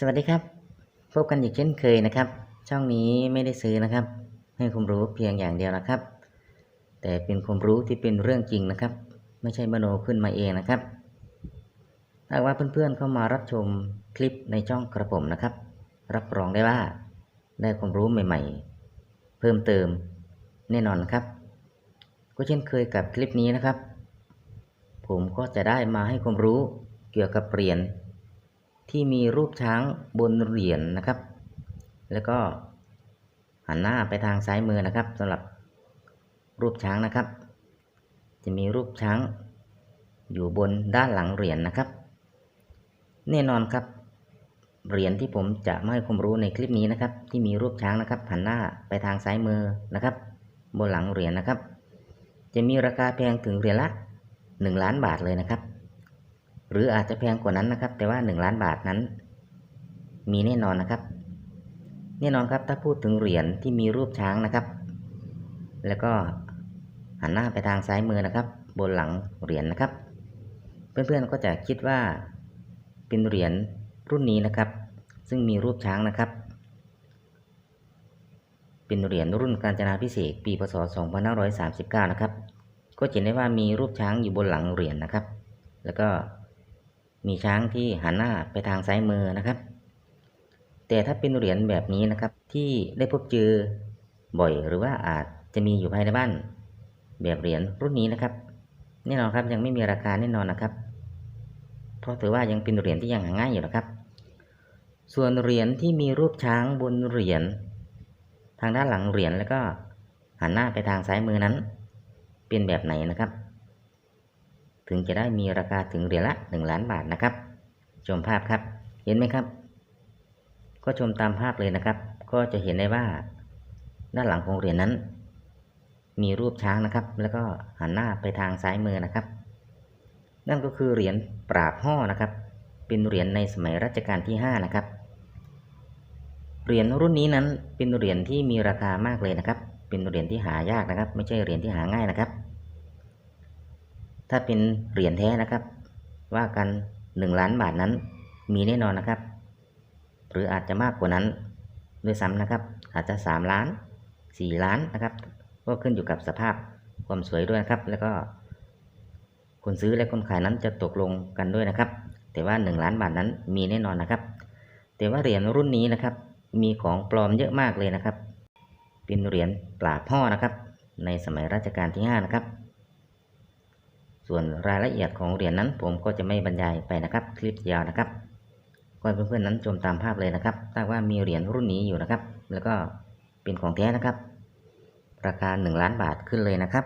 สวัสดีครับ พบกันอีกเช่นเคยนะครับ ช่องนี้ไม่ได้ซื้อนะครับ ให้ความรู้เพียงอย่างเดียวนะครับ แต่เป็นความรู้ที่เป็นเรื่องจริงนะครับ ไม่ใช่มโนขึ้นมาเองนะครับถ้าว่าเพื่อนๆเข้ามารับชมคลิปในช่องกระผมนะครับ รับรองได้ว่า ได้ความรู้ใหม่ๆ เพิ่มเติมแน่นอนนะครับ ก็เช่นเคยกับคลิปนี้นะครับ ผมก็จะได้มาให้ความรู้เกี่ยวกับเหรียญ ที่มีรูปช้างบนเหรียญนะครับ แล้วก็หันหน้าไปทางซ้ายมือนะครับสำหรับรูปช้างนะครับ จะมีรูปช้างอยู่บนด้านหลังเหรียญนะครับ แน่นอนครับเหรียญที่ผมจะมาให้ความรู้ในคลิปนี้นะครับ ที่มีรูปช้างนะครับ หันหน้าไปทางซ้ายมือนะครับ บนหลังเหรียญนะครับ จะมีราคาแพงถึงเหรียญละ 1 ล้านบาทเลยนะครับ หรืออาจจะแพงกว่านั้นนะครับ แต่ว่า 1 ล้านบาทนั้น มีแน่นอนนะครับ แน่นอนครับถ้าพูดถึงเหรียญที่มีรูปช้างนะครับ แล้วก็หันหน้าไปทางซ้ายมือนะครับ บนหลังเหรียญนะครับ เพื่อนๆก็จะคิดว่าเป็นเหรียญรุ่นนี้นะครับ ซึ่งมีรูปช้างนะครับ เป็นเหรียญรุ่นกาญจนาพิเศษปีพศ 2539 นะครับ ก็เห็นได้ว่ามีรูปช้างอยู่บนหลังเหรียญนะครับ แล้วก็ มีช้างที่หันหน้าไปทางซ้ายมือนะครับ แต่ถ้าเป็นเหรียญแบบนี้นะครับ ที่ได้พบเจอบ่อยหรือว่าอาจจะมีอยู่ภายในบ้าน แบบเหรียญรุ่นนี้นะครับแน่นอนครับยังไม่มีราคาแน่นอนนะครับ เพราะถือว่ายังเป็นเหรียญที่ยังหาง่ายอยู่นะครับ ส่วนเหรียญที่มีรูปช้างบนเหรียญทางด้านหลังเหรียญแล้วก็หันหน้าไปทางซ้ายมือนั้น เป็นแบบไหนนะครับ ถึงจะได้มีราคาถึงเหรียญละ 1 ล้านบาทนะครับ ชมภาพครับ เห็นไหมครับ ก็ชมตามภาพเลยนะครับ ก็จะเห็นได้ว่า ด้านหลังของเหรียญนั้น มีรูปช้างนะครับ แล้วก็หันหน้าไปทางซ้ายมือนะครับ นั่นก็คือเหรียญปราบห่อนะครับ เป็นเหรียญในสมัยรัชกาลที่ 5 นะครับ เหรียญรุ่นนี้นั้นเป็นเหรียญที่มีราคามากเลยนะครับ เป็นเหรียญที่หายากนะครับ ไม่ใช่เหรียญที่หาง่ายนะครับ ถ้าเป็นเหรียญแท้นะครับ ว่ากัน1ล้านบาทนั้นมีแน่นอนนะครับ หรืออาจจะมากกว่านั้นด้วยซ้ำนะครับ อาจจะ3ล้าน4ล้านนะครับ ก็ขึ้นอยู่กับสภาพความสวยด้วยนะครับ แล้วก็คนซื้อและคนขายนั้นจะตกลงกันด้วยนะครับ แต่ว่า 1 ล้านบาทนั้นมีแน่นอนนะครับ แต่ว่าเหรียญรุ่นนี้นะครับ มีของปลอมเยอะมากเลยนะครับ เป็นเหรียญปราพ่อนะครับ ในสมัยรัชกาลที่ 5 นะครับ ส่วนรายละเอียดของเหรียญนั้นผมก็จะไม่บรรยายไปนะครับ คลิปยาวนะครับก็เพื่อนๆนั้นชมตามภาพเลยนะครับถ้าว่ามีเหรียญรุ่นนี้อยู่นะครับ แล้วก็เป็นของแท้นะครับ ราคา 1 ล้านบาทขึ้นเลยนะครับ